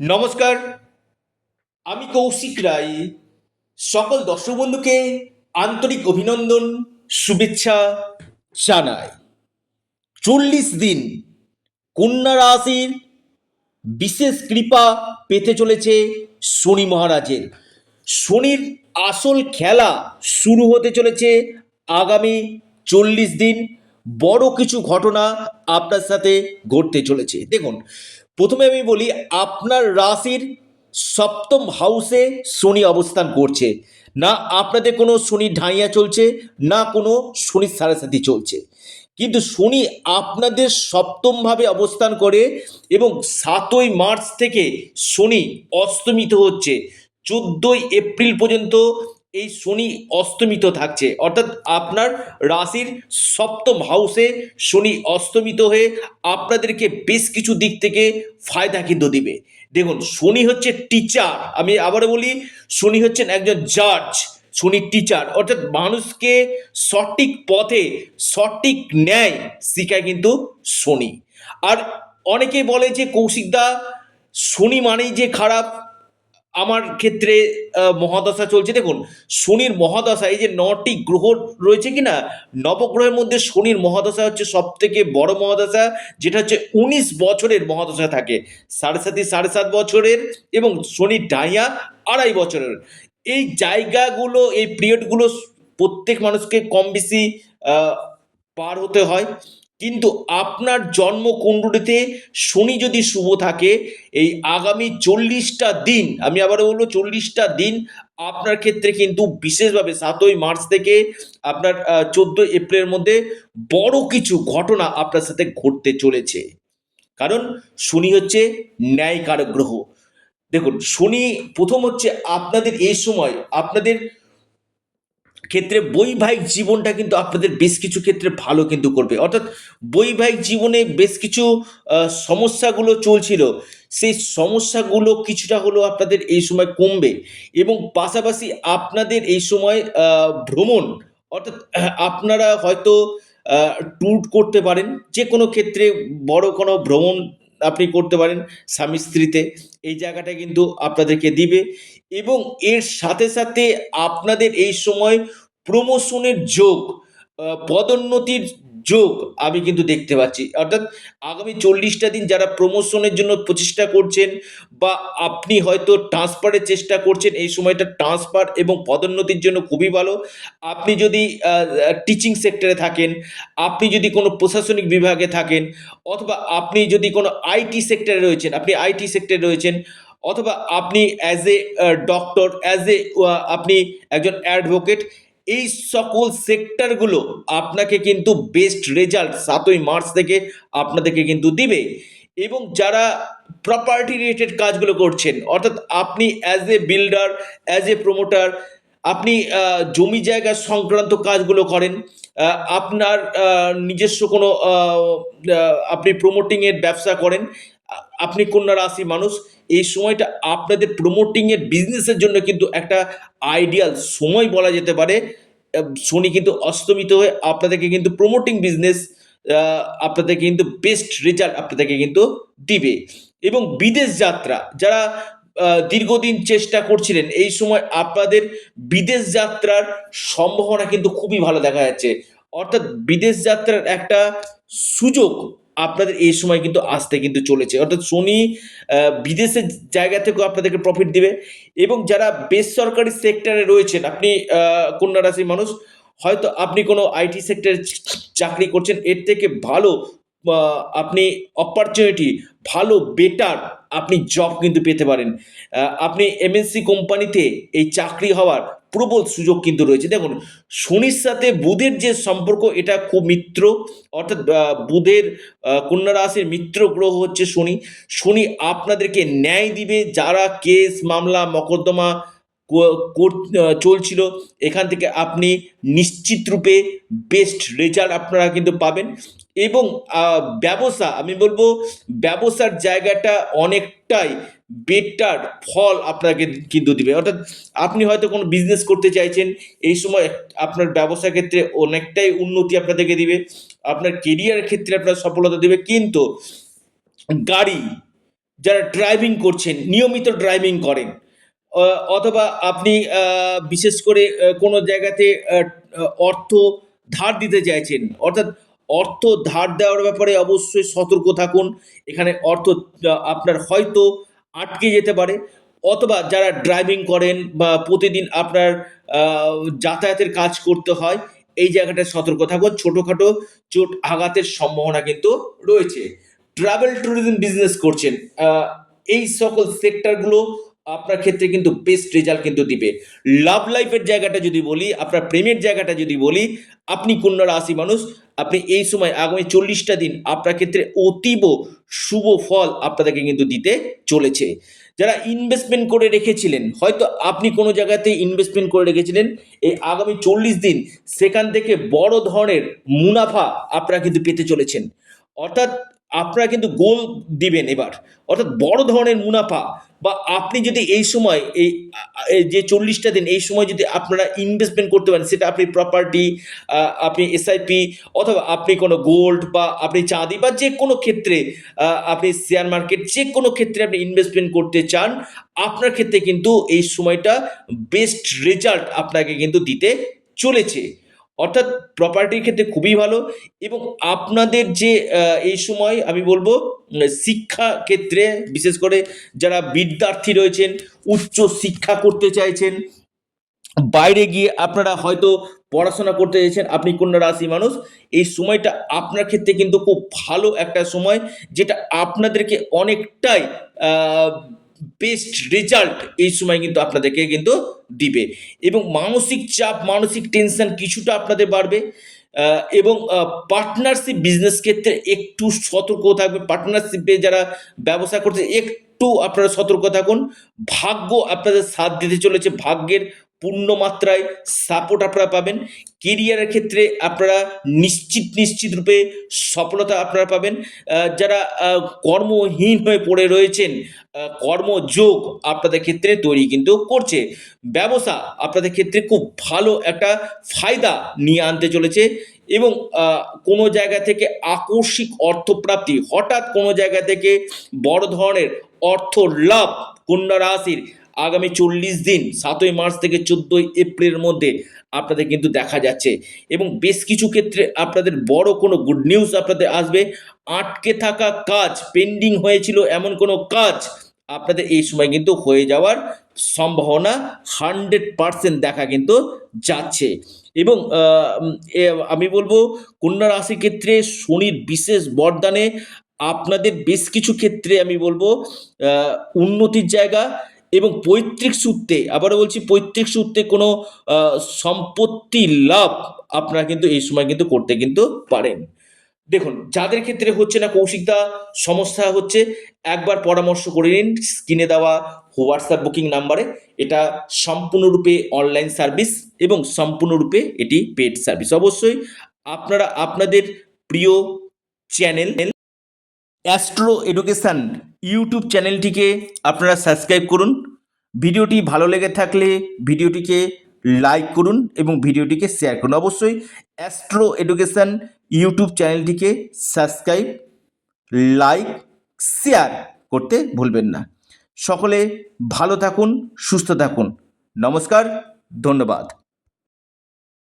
নমস্কার। আমি কৌশিক রায়। সকল দর্শক বন্ধুকে আন্তরিক অভিনন্দন, শুভেচ্ছা জানাই। চল্লিশ দিন কন্যা রাশির বিশেষ কৃপা পেতে চলেছে শনি মহারাজের। শনির আসল খেলা শুরু হতে চলেছে আগামী চল্লিশ দিন। বড় কিছু ঘটনা আপনার সাথে ঘটতে চলেছে। দেখুন প্রথমে আমি বলি, আপনার রাশির সপ্তম হাউসে শনি অবস্থান করছে। না আপনাদের কোনো শনি ঢাইয়া চলছে, না কোনো শনির সারাসাথী চলছে। কিন্তু শনি আপনাদের সপ্তমভাবে অবস্থান করে এবং সাতই মার্চ থেকে শনি অস্তমিত হচ্ছে। চোদ্দোই এপ্রিল পর্যন্ত এই শনি অস্তমিত থাকছে। অর্থাৎ আপনার রাশির সপ্তম হাউসে শনি অস্তমিত হয়ে আপনাদেরকে বেশ কিছু দিক থেকে ফায়দা কিন্তু দিবে। দেখুন, শনি হচ্ছে টিচার আমি আবারও বলি, শনি হচ্ছেন একজন জাজ শনি টিচার অর্থাৎ মানুষকে সঠিক পথে সঠিক ন্যায় শিখায় কিন্তু শনি। আর অনেকে বলে যে কৌশিকদা শনি মানেই যে খারাপ আমার ক্ষেত্রে মহাদশা চলছে। দেখুন, শনির মহাদশা, এই যে নটি গ্রহ রয়েছে কি না নবগ্রহের মধ্যে শনির মহাদশা হচ্ছে সব থেকে বড় মহাদশা, যেটা হচ্ছে উনিশ বছরের মহাদশা থাকে। সাড়ে সাতই, সাড়ে সাত বছরের এবং শনির ডাইয়া আড়াই বছরের। এই জায়গাগুলো, এই পিরিয়ডগুলো প্রত্যেক মানুষকে কম বেশি পার হতে হয়। কিন্তু আপনার জন্ম কুণ্ডলিতে শনি যদি শুভ থাকে, এই আগামী চল্লিশটা দিন, আমি আবারও বলব চল্লিশটা দিন, আপনার ক্ষেত্রে কিন্তু বিশেষভাবে সাতই মার্চ থেকে আপনার চোদ্দোই এপ্রিলের মধ্যে বড় কিছু ঘটনা আপনার সাথে ঘটতে চলেছে। কারণ শনি হচ্ছে ন্যায়কারক গ্রহ। দেখুন, শনি প্রথম হচ্ছে আপনাদের এই সময়, আপনাদের ক্ষেত্রে বৈবাহিক জীবনটা কিন্তু আপনাদের বেশ কিছু ক্ষেত্রে ভালো কিন্তু করবে। অর্থাৎ বৈবাহিক জীবনে বেশ কিছু সমস্যাগুলো চলছিল। সেই সমস্যাগুলো কিছুটা হলেও আপনাদের এই সময় কমবে এবং পাশাপাশি আপনাদের এই সময় ভ্রমণ, অর্থাৎ আপনারা হয়তো ট্যুর করতে পারেন। যে কোনো ক্ষেত্রে বড় কোনো ভ্রমণ আপনি করতে পারেন স্বামী স্ত্রীতে এই জায়গাটা কিন্তু আপনাদেরকে দিবে এবং এর সাথে সাথে আপনাদের এই সময় প্রমোশনের যোগ পদোন্নতির যোগ আমি কিন্তু দেখতে পাচ্ছি। অর্থাৎ আগামী চল্লিশটা দিন যারা প্রমোশনের জন্য প্রচেষ্টা করছেন বা আপনি হয়তো ট্রান্সফারের চেষ্টা করছেন, এই সময়টা ট্রান্সফার এবং পদোন্নতির জন্য খুবই ভালো। আপনি যদি টিচিং সেক্টরে থাকেন, আপনি যদি কোনো প্রশাসনিক বিভাগে থাকেন, অথবা আপনি যদি কোনো আইটি সেক্টরে রয়েছেন, আপনি আইটি সেক্টরে রয়েছেন অথবা আপনি as a doctor as a আপনি একজন অ্যাডভোকেট এই সকল সেক্টরগুলো আপনাকে কিন্তু বেস্ট রেজাল্ট সাতই মার্চ থেকে আপনাদেরকে কিন্তু দিবে। এবং যারা প্রপার্টি রিলেটেড কাজগুলো করছেন, অর্থাৎ আপনি as a builder as a promoter আপনি জমি জায়গা সংক্রান্ত কাজগুলো করেন আপনার নিজস্ব কোনো আপনি প্রমোটিংয়ের ব্যবসা করেন আপনি কন্যা রাশি মানুষ এই সময়টা আপনাদের প্রমোটিংয়ের বিজনেসের জন্য কিন্তু একটা আইডিয়াল সময় বলা যেতে পারে। শনি কিন্তু অস্তমিত হয়ে আপনাদেরকে কিন্তু প্রমোটিং বিজনেস আপনাদেরকে কিন্তু বেস্ট রেজাল্ট আপনাদেরকে কিন্তু দিবে। এবং বিদেশ যাত্রা, যারা দীর্ঘদিন চেষ্টা করছিলেন, এই সময় আপনাদের বিদেশ যাত্রার সম্ভাবনা কিন্তু খুবই ভালো দেখা যাচ্ছে। অর্থাৎ বিদেশ যাত্রার একটা সুযোগ আপনাদের এই সময় কিন্তু আসতে কিন্তু চলেছে। অর্থাৎ আহ, বিদেশের জায়গা থেকেও আপনাদেরকে প্রফিট দিবে এবং যারা বেসরকারি সেক্টরে রয়েছেন আপনি কন্যা রাশির মানুষ হয়তো আপনি কোনো আইটি সেক্টরে চাকরি করছেন এর থেকে ভালো আপনি অপরচুনিটি ভালো বেটার আপনি জব কিন্তু পেতে পারেন। আপনি এমএনসি কোম্পানিতে এই চাকরি হওয়ার প্রবল সুযোগ কিন্তু রয়েছে। দেখুন, শনির সাথে বুধের যে সম্পর্ক, এটা খুব মিত্র। অর্থাৎ বুধের কন্যা রাশির মিত্র গ্রহ হচ্ছে শনি। শনি আপনাদেরকে ন্যায় দিবে। যারা কেস, মামলা, মকদ্দমা চলছিল, এখান থেকে আপনি নিশ্চিত রূপে বেস্ট রেজাল্ট আপনারা কিন্তু পাবেন। এবং ব্যবসা, আমি বলব ব্যবসার জায়গাটা অনেকটাই বেটার ফল আপনাকে কিন্তু দিবে অর্থাৎ আপনি হয়তো কোনো বিজনেস করতে চাইছেন, এই সময় আপনার ব্যবসা ক্ষেত্রে অনেকটাই উন্নতি আপনাদেরকে দিবে, আপনার কেরিয়ার ক্ষেত্রে আপনার সফলতা দিবে, কিন্তু গাড়ি যারা ড্রাইভিং করছেন, নিয়মিত ড্রাইভিং করেন অথবা আপনি বিশেষ করে কোনো জায়গাতে অর্থ ধার দিতে চাইছেন, অর্থাৎ অর্থ ধার দেওয়ার ব্যাপারে অবশ্যই সতর্ক থাকুন। এখানে অর্থ আপনার হয়তো আটকে যেতে পারে, অথবা যারা ড্রাইভিং করেন বা প্রতিদিন আপনার যাতায়াতের কাজ করতে হয়, এই জায়গাটায় সতর্ক থাকুন। ছোটোখাটো চোট আঘাতের সম্ভাবনা কিন্তু রয়েছে। ট্রাভেল ট্যুরিজম বিজনেস করছেন এই সকল সেক্টরগুলো আপনার ক্ষেত্রে কিন্তু বেস্ট রেজাল্ট কিন্তু দিবে। লাভ লাইফের জায়গাটা যদি বলি, আপনার প্রেমের জায়গাটা যদি বলি, আপনি কন্যা রাশি মানুষ, আপনি এই সময় আগামী চল্লিশটা দিন আপনার ক্ষেত্রে অতীব শুভ ফল আপনাদেরকে কিন্তু দিতে চলেছে। যারা ইনভেস্টমেন্ট করে রেখেছিলেন, হয়তো আপনি কোনো জায়গাতে ইনভেস্টমেন্ট করে রেখেছিলেন, এই আগামী চল্লিশ দিন সেখান থেকে বড় ধরনের মুনাফা আপনারা কিন্তু পেতে চলেছেন। অর্থাৎ আপনারা কিন্তু গোল দিবেন এবার। অর্থাৎ বড় ধরনের মুনাফা বা আপনি যদি এই সময় এই যে চল্লিশটা দিন, এই সময় যদি আপনারা ইনভেস্টমেন্ট করতে পারেন, সেটা আপনি প্রপার্টি আপনি এসআইপি অথবা আপনি কোনো গোল্ড বা আপনি চাঁদি বা যে কোনো ক্ষেত্রে আপনি শেয়ার মার্কেট যে কোনো ক্ষেত্রে আপনি ইনভেস্টমেন্ট করতে চান, আপনার ক্ষেত্রে কিন্তু এই সময়টা বেস্ট রেজাল্ট আপনাকে কিন্তু দিতে চলেছে। অর্থাৎ প্রপার্টির ক্ষেত্রে খুবই ভালো এবং আপনাদের যে এই সময় আমি বলব শিক্ষা ক্ষেত্রে বিশেষ করে যারা বিদ্যার্থী রয়েছেন, উচ্চ শিক্ষা করতে চাইছেন, বাইরে গিয়ে আপনারা হয়তো পড়াশোনা করতে চাইছেন, আপনি কন্যা রাশি মানুষ, এই সময়টা আপনার ক্ষেত্রে কিন্তু খুব ভালো একটা সময় যেটা আপনাদেরকে অনেকটাই বেস্ট রেজাল্ট এই সময় কিন্তু আপনাদেরকে কিন্তু দিবে। এবং মানসিক চাপ, মানসিক টেনশন কিছুটা আপনাদের বাড়বে। এবং পার্টনারশিপ বিজনেস ক্ষেত্রে একটু সতর্ক থাকবে পার্টনারশিপে যারা ব্যবসা করছে, একটু আপনারা সতর্ক থাকুন। ভাগ্য আপনাদের সাথ দিতে চলেছে। ভাগ্যের পূর্ণ মাত্রায় সাপোর্ট আপনারা পাবেন। কেরিয়ারের ক্ষেত্রে আপনারা নিশ্চিত নিশ্চিত রূপে সফলতা আপনারা পাবেন। যারা কর্মহীন হয়ে পড়ে রয়েছেন কর্মযোগ আপনাদের ক্ষেত্রে তৈরি কিন্তু করছে। ব্যবসা আপনাদের ক্ষেত্রে খুব ভালো একটা ফায়দা নিয়ে আনতে চলেছে এবং কোনো জায়গা থেকে আকস্মিক অর্থপ্রাপ্তি, হঠাৎ কোনো জায়গা থেকে বড় ধরনের অর্থ লাভ কন্যা রাশির আগামী চল্লিশ দিন, সাতই মার্চ থেকে চোদ্দোই এপ্রিলের মধ্যে আপনাদের কিন্তু দেখা যাচ্ছে। এবং বেশ কিছু ক্ষেত্রে আপনাদের বড় কোনো গুড নিউজ আপনাদের আসবে। আটকে থাকা কাজ পেন্ডিং হয়েছিল এমন কোনো কাজ আপনাদের এই সময় কিন্তু হয়ে যাওয়ার সম্ভাবনা হান্ড্রেড পার্সেন্ট দেখা কিন্তু যাচ্ছে। এবং আমি বলব কন্যা রাশি ক্ষেত্রে শনির বিশেষ বরদানে আপনাদের বেশ কিছু ক্ষেত্রে আমি বলব উন্নতির জায়গা এবং পৈতৃক সূত্রে, আবারও বলছি পৈতৃক সূত্রে কোনো সম্পত্তি লাভ আপনারা কিন্তু এই সময় কিন্তু করতে কিন্তু পারেন। দেখুন, যাদের ক্ষেত্রে হচ্ছে না কৌশিকদা সমস্যা হচ্ছে একবার পরামর্শ করে নিন, স্ক্রিনে দেওয়া হোয়াটসঅ্যাপ বুকিং নাম্বারে। এটা সম্পূর্ণরূপে অনলাইন সার্ভিস এবং সম্পূর্ণরূপে এটি পেড সার্ভিস। অবশ্যই আপনারা, আপনাদের প্রিয় চ্যানেল অ্যাস্ট্রো এডুকেশান ইউটিউব চ্যানেলটিকে আপনারা সাবস্ক্রাইব করুন। ভিডিওটি ভালো লেগে থাকলে ভিডিওটিকে লাইক করুন এবং ভিডিওটিকে শেয়ার করুন। অবশ্যই অ্যাস্ট্রো এডুকেশান ইউটিউব চ্যানেলটিকে সাবস্ক্রাইব, লাইক, শেয়ার করতে ভুলবেন না। সকলে ভালো থাকুন, সুস্থ থাকুন। নমস্কার, ধন্যবাদ।